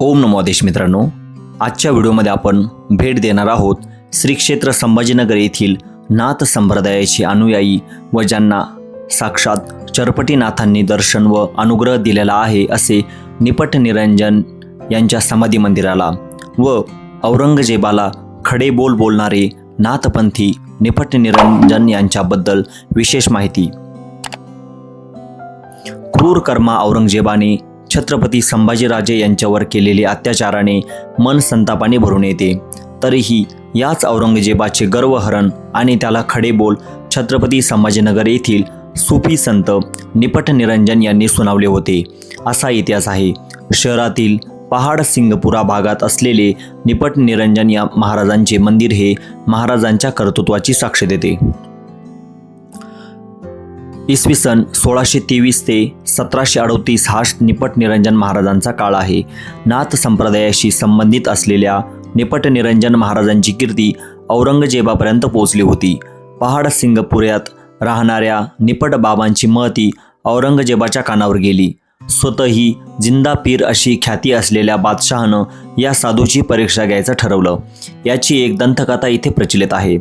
ओम नमो आदेश मित्रांनो. आजच्या व्हिडिओमध्ये आपण भेट देणार आहोत श्री क्षेत्र संभाजीनगर येथील नाथ संप्रदायाची अनुयायी व ज्यांना साक्षात चरपटीनाथांनी दर्शन व अनुग्रह दिलेला आहे असे निपट निरंजन यांच्या समाधी मंदिराला व औरंगजेबाला खडे बोल बोलणारे नाथपंथी निपट निरंजन यांच्याबद्दल विशेष माहिती. क्रूर कर्मा औरंगजेबाने छत्रपती संभाजीराजे यांच्यावर केलेले अत्याचाराने मन संतापाने भरून येते. तरीही याच औरंगजेबाचे गर्वहरण आणि त्याला खडेबोल छत्रपती संभाजीनगर येथील सुफी संत निपट निरंजन यांनी सुनावले होते. असा इतिहास आहे. शहरातील पहाड सिंगपुरा भागात असलेले निपट निरंजन या महाराजांचे मंदिर हे महाराजांच्या कर्तृत्वाची साक्ष देते. इसवी सन सोळाशे तेवीस ते सतराशे अडोतीस हा निपट निरंजन महाराजांचा काळ आहे. नाथ संप्रदायाशी संबंधित असलेल्या निपट निरंजन महाराजांची कीर्ती औरंगजेबापर्यंत पोहोचली होती. पहाड सिंगपुऱ्यात राहणाऱ्या निपट बाबांची महती औरंगजेबाच्या कानावर गेली. स्वतःही जिंदा पीर अशी ख्याती असलेल्या बादशहानं या साधूची परीक्षा घ्यायचं ठरवलं. याची एक दंतकथा इथे प्रचलित आहे.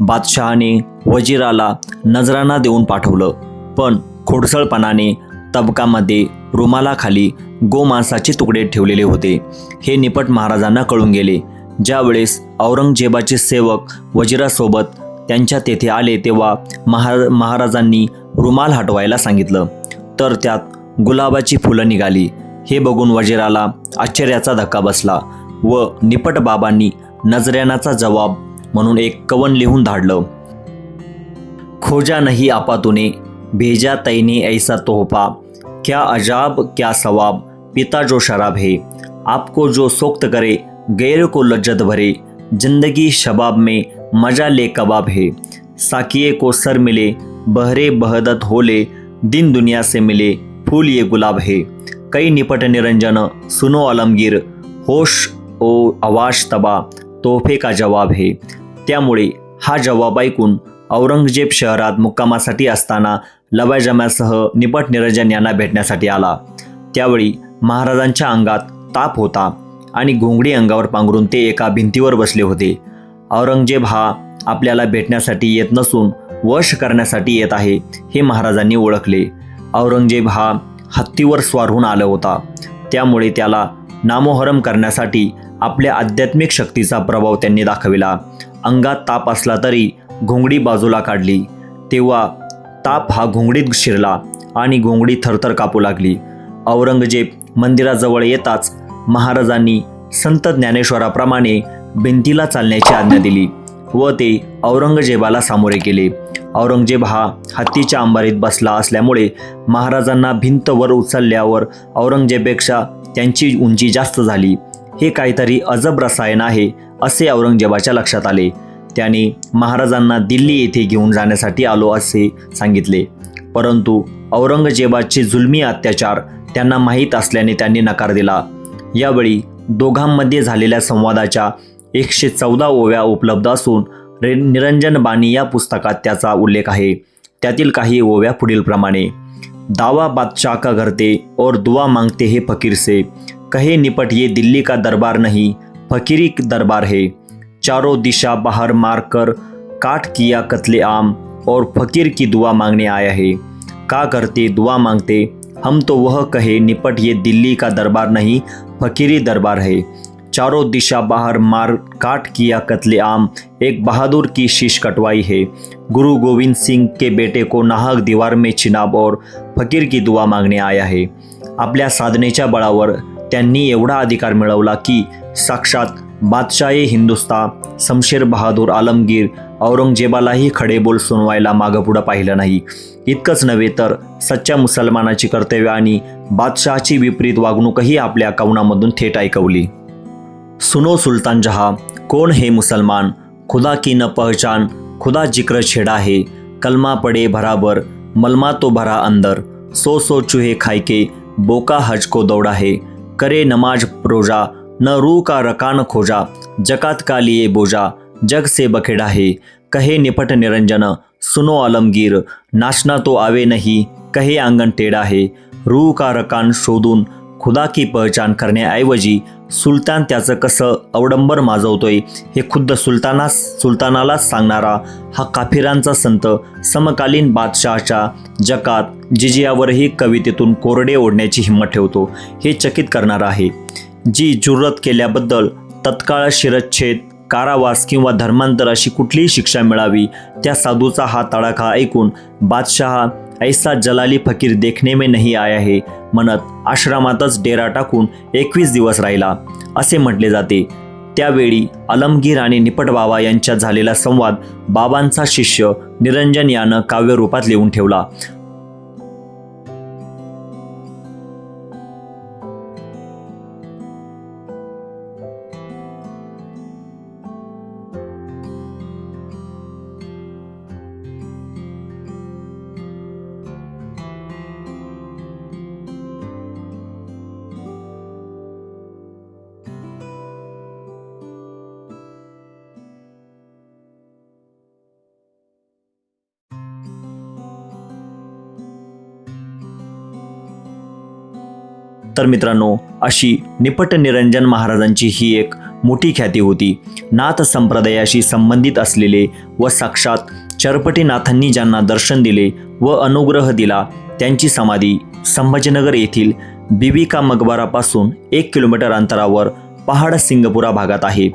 बादशहाने वजीराला नजराना देऊन पाठवलं. पण खोडसळपणाने तबकामध्ये रुमालाखाली गोमांसाचे तुकडे ठेवलेले होते. हे निपट महाराजांना कळून गेले. ज्यावेळेस औरंगजेबाचे सेवक वजिरासोबत त्यांच्या तेथे आले तेव्हा महा महाराजांनी रुमाल हटवायला सांगितलं. तर त्यात गुलाबाची फुलं निघाली. हे बघून वजीराला आश्चर्याचा धक्का बसला व निपट बाबांनी नजऱ्यानाचा जवाब म्हणून एक कवन लिहून धाडलं. खोजा नहीं आपा तूने भेजा तैने ऐसा तोहफा क्या अजाब क्या सवाब पिता जो शराब है आपको जो सोक्त करे गैर को लज्जत भरे जिंदगी शबाब में मजा ले कबाब है साकिए को सर मिले बहरे बहदत होले दिन दुनिया से मिले फूल ये गुलाब है कई निपट निरंजन सुनो आलमगीर होश ओ आवाश तबा तोफे का जवाब है त्यामुळे हा जवाब ऐकून औरंगजेब शहरात मुक्कामासाठी असताना लवाजम्यासह निपट निरंजन यांना भेटण्यासाठी आला त्यावेळी महाराजांच्या अंगात ताप होता आणि घोंगडी अंगावर पांघरून ते एका भिंतीवर बसले होते औरंगजेब हा आपल्याला भेटण्यासाठी येत नसून वश करण्यासाठी येत आहे हे महाराजांनी ओळखले औरंगजेब हा हत्तीवर स्वार होऊन आला होता. त्यामुळे त्याला नामोहरम करण्यासाठी आपल्या आध्यात्मिक शक्तीचा प्रभाव त्यांनी दाखविला. अंगात ताप असला तरी घोंगडी बाजूला काढली. तेव्हा ताप हा घोंगडीत शिरला आणि घोंगडी थरथर कापू लागली. औरंगजेब मंदिराजवळ येताच महाराजांनी संत ज्ञानेश्वराप्रमाणे भिंतीला चालण्याची आज्ञा दिली व ते औरंगजेबाला सामोरे केले औरंगजेब हा हत्तीच्या अंबारीत बसला असल्यामुळे महाराजांना भिंत वर उचलल्यावर औरंगजेबपेक्षा त्यांची उंची जास्त झाली. हे काहीतरी अजब रसायन आहे असे औरंगजेबाच्या लक्षात आले. त्याने महाराजांना दिल्ली येथे घेऊन जाण्यासाठी आलो असे सांगितले. परंतु औरंगजेबाचे जुलमी अत्याचार त्यांना माहीत असल्याने त्यांनी नकार दिला. यावेळी दोघांमध्ये झालेल्या संवादाच्या एकशे चौदा ओव्या उपलब्ध असून निरंजन बाणी या पुस्तकात त्याचा उल्लेख आहे. त्यातील काही ओव्या पुढीलप्रमाणे दावा बादशाह का करते और दुआ मांगते हे फकीर से. कहे निपट ये दिल्ली का दरबार नहीं, फकीरी दरबार है. चारों दिशा बाहर मार कर काट किया कत्ले आम और फकीर की दुआ मांगने आया है. का करते दुआ मांगते? हम तो वह कहे, निपट ये दिल्ली का दरबार नहीं, फकीरी दरबार है. चारों दिशा बाहर मार काट किया कत्ले आम एक बहादुर की शीश कटवाई है। गुरु गोविंद सिंह के बेटे को नाहक दीवार में चिनाब और फकीर की दुआ मागणे आया है। आपल्या साधनेच्या बळावर त्यांनी एवढा अधिकार मिळवला की साक्षात बादशाही हिंदुस्ता शमशेर बहादूर आलमगीर औरंगजेबालाही खडे बोल सुनवायला मागं पुढं पाहिलं नाही। इतकंच नव्हे तर सच्च्या मुसलमानाची कर्तव्य आणि बादशहाची विपरीत वागणूकही आपल्या कवनामधून थेट ऐकवली। सुनो सुल्तान जहा, कौन है मुसलमान? खुदा की न पहचान, खुदा ज़िक्र छेड़ा है। कलमा पड़े बराबर, मलमा तो भरा अंदर। सो सो चूहे खाई के, बोका हज को दौड़ा है। करे नमाज़ रोजा, न रू का रकान खोजा। जकात का लिए बोजा, जग से बखेड़ा है। कहे निपट निरंजन, सुनो आलमगीर। नाचना तो आवे नहीं, कहे आँगन टेढ़ा है। रूह का रकान शोधून खुदा की पहचान करण्याऐवजी सुलतान त्याचं कसं अवडंबर माजवतोय हे खुद्द सुलतानास सुलतानालाच सांगणारा हा काफिरांचा संत समकालीन बादशहाच्या जकात जिजियावरही कवितेतून कोरडे ओढण्याची हिंमत ठेवतो हे चकित करणार आहे. जी जुर्रत केल्याबद्दल तत्काळ शिरच्छेद कारावास किंवा धर्मांतर अशी कुठलीही शिक्षा मिळावी त्या साधूचा हा तडाखा ऐकून बादशहा ऐसा जलाली फकीर देखने में नहीं आया हे। म्हणत आश्रमातच डेरा टाकून एकवीस दिवस राहिला असे म्हटले जाते. त्यावेळी अलमगीर आणि निपट बाबा यांच्यात झालेला संवाद बाबांचा शिष्य निरंजन यानं काव्यरूपात लिहून ठेवला. तर मित्रांनो अशी निपट निरंजन महाराजांची ही एक मोठी ख्याती होती. नाथ संप्रदायाशी संबंधित असलेले व साक्षात चरपटीनाथांनी ज्यांना दर्शन दिले व अनुग्रह दिला त्यांची समाधी संभाजीनगर येथील बिबिका मकबरापासून एक किलोमीटर अंतरावर पहाड सिंगपुरा भागात आहे.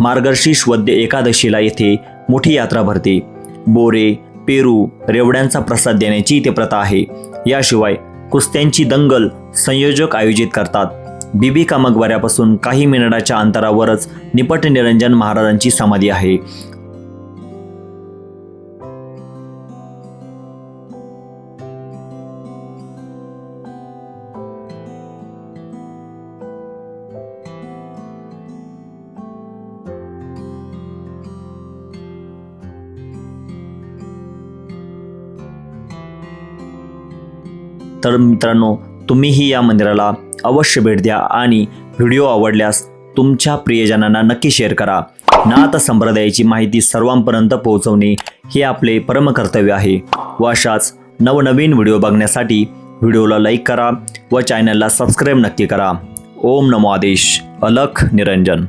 मार्गशीर्ष वद्य एकादशीला येथे मोठी यात्रा भरते. बोरे पेरू रेवड्यांचा प्रसाद देण्याची इथे प्रथा आहे. याशिवाय कुस्त्यांची दंगल संयोजक आयोजित करतात. बीबी का मकबऱ्यापासून काही मिनिटाच्या अंतरावरच निपट निरंजन महाराजांची समाधी आहे. तर मित्रांनो तुम्हीही या मंदिराला अवश्य भेट द्या आणि व्हिडिओ आवडल्यास तुमच्या प्रियजनांना नक्की शेअर करा. नाथ संप्रदायाची माहिती सर्वांपर्यंत पोहोचवणे हे आपले परमकर्तव्य आहे. व अशाच नवनवीन व्हिडिओ बघण्यासाठी व्हिडिओला लाईक करा व चॅनलला सबस्क्राईब नक्की करा. ओम नमो आदेश. अलख निरंजन.